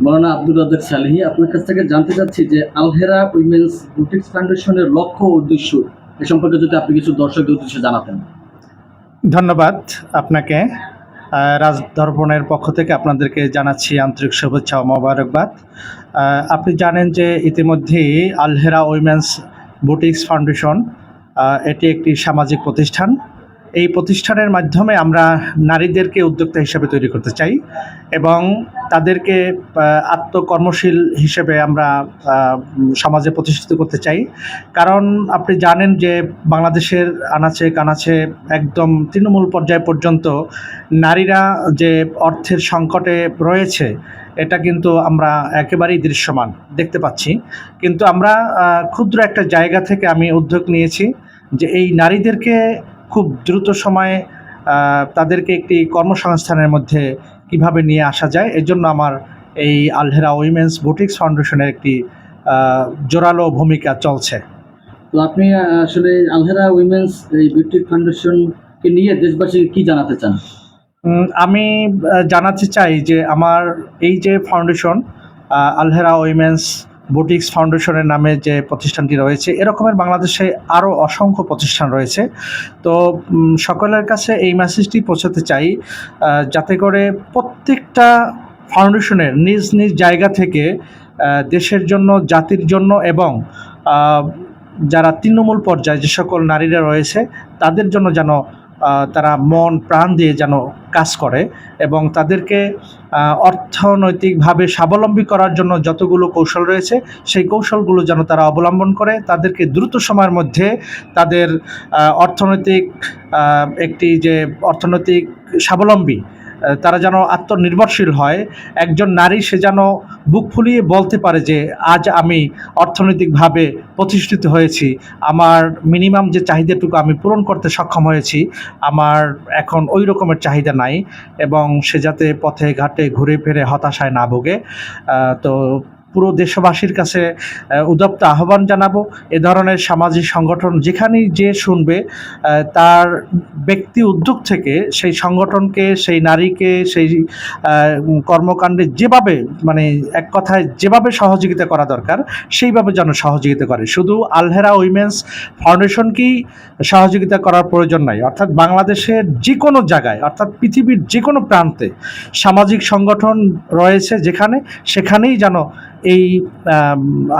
মৌলানা আব্দুল রাজাক সালেহি, আপনার কাছ থেকে জানতে চাচ্ছি যে আলহেরা উইমেন্স বুটিক্স ফাউন্ডেশনের লক্ষ্য উদ্দেশ্য এ সম্পর্কে যদি আপনি কিছু দর্শকদের উদ্দেশ্যে জানাতেন। ধন্যবাদ আপনাকে। রাজদর্পণের পক্ষ থেকে আপনাদেরকে জানাচ্ছি আন্তরিক শুভেচ্ছা ও মোবারকবাদ। আপনি জানেন যে ইতিমধ্যেই আলহেরা উইমেন্স বুটিক্স ফাউন্ডেশন এটি একটি সামাজিক প্রতিষ্ঠান। এই প্রতিষ্ঠানের মাধ্যমে আমরা নারীদেরকে উদ্যোক্তা হিসেবে তৈরি করতে চাই এবং তাদেরকে আত্মকর্মশীল হিসেবে আমরা সমাজে প্রতিষ্ঠিত করতে চাই। কারণ আপনি জানেন যে বাংলাদেশের আনাচে কানাচে একদম তৃণমূল পর্যায় পর্যন্ত নারীরা যে অর্থের সংকটে রয়েছে, এটা কিন্তু আমরা একেবারেই দৃশ্যমান দেখতে পাচ্ছি। কিন্তু আমরা ক্ষুদ্র একটা জায়গা থেকে আমি উদ্যোগ নিয়েছি যে এই নারীদেরকে খুব দ্রুত সময়ে তাদেরকে একটি কর্মসংস্থানের মধ্যে কীভাবে নিয়ে আসা যায় এর জন্য আমার এই আলহেরা উইমেন্স বুটিক্স ফাউন্ডেশনের একটি জোরালো ভূমিকা চলছে। তো আপনি আসলে আলহেরা উইমেন্স এই বুটিক ফাউন্ডেশনকে নিয়ে দেশবাসীকে কি জানাতে চান? আমি জানাতে চাই যে আমার এই যে ফাউন্ডেশন আলহেরা উইমেন্স বুটিক্স ফাউন্ডেশনের নামে যে প্রতিষ্ঠানটি রয়েছে, এরকমের বাংলাদেশে আরও অসংখ্য প্রতিষ্ঠান রয়েছে। তো সকলের কাছে এই মেসেজটি পৌঁছাতে চাই যাতে করে প্রত্যেকটা ফাউন্ডেশনের নিজ নিজ জায়গা থেকে দেশের জন্য, জাতির জন্য এবং যারা তৃণমূল পর্যায়ে যে সকল নারীরা রয়েছে, তাদের জন্য যেন তারা মন, প্রাণ দিয়ে যেন কাজ করে এবং তাদেরকে অর্থনৈতিকভাবে স্বাবলম্বী করার জন্য যতগুলো কৌশল রয়েছে, সেই কৌশলগুলো যেন তারা অবলম্বন করে, তাদেরকে দ্রুত সময়ের মধ্যে তাদের অর্থনৈতিক একটি যে অর্থনৈতিক স্বাবলম্বী তারা যেন আত্মনির্ভরশীল হয়, একজন নারী সে যেন বুক ফুলিয়ে বলতে পারে যে, আজ আমি অর্থনৈতিকভাবে প্রতিষ্ঠিত হয়েছি, আমার মিনিমাম যে চাহিদাটুকু আমি পূরণ করতে সক্ষম হয়েছি, আমার এখন ওই রকমের চাহিদা নাই। এবং সে যাতে পথে ঘাটে ঘুরে ফিরে হতাশায় না ভোগে। তো পুরো দেশবাসীর কাছে আহ, উদাত্ত আহ্বান জানাব। এ ধরনের সামাজিক সংগঠন যেখানেই যে শুনবে তার ব্যক্তি উদ্যোগ থেকে সেই সংগঠনকে সেই নারীকে সেই কর্মকাণ্ডে যেভাবে মানে এক কথায় যেভাবে সহযোগিতা করা দরকার সেইভাবে যেন সহযোগিতা করে। শুধু আলহেরা উইমেন্স ফাউন্ডেশনকেই সহযোগিতা করার প্রয়োজন নাই। অর্থাৎ বাংলাদেশের যে কোনো জায়গায় অর্থাৎ পৃথিবীর যে কোনো প্রান্তে সামাজিক সংগঠন রয়েছে যেখানে সেখানেই যেন এই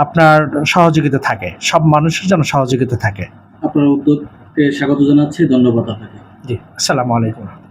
আপনার সহযোগিতা থাকে। সব মানুষের যেন সহযোগিতা থাকে। আপনার উদ্যোগকে স্বাগত জানাচ্ছি। ধন্যবাদ আপনাকে। জি আসসালামু আলাইকুম।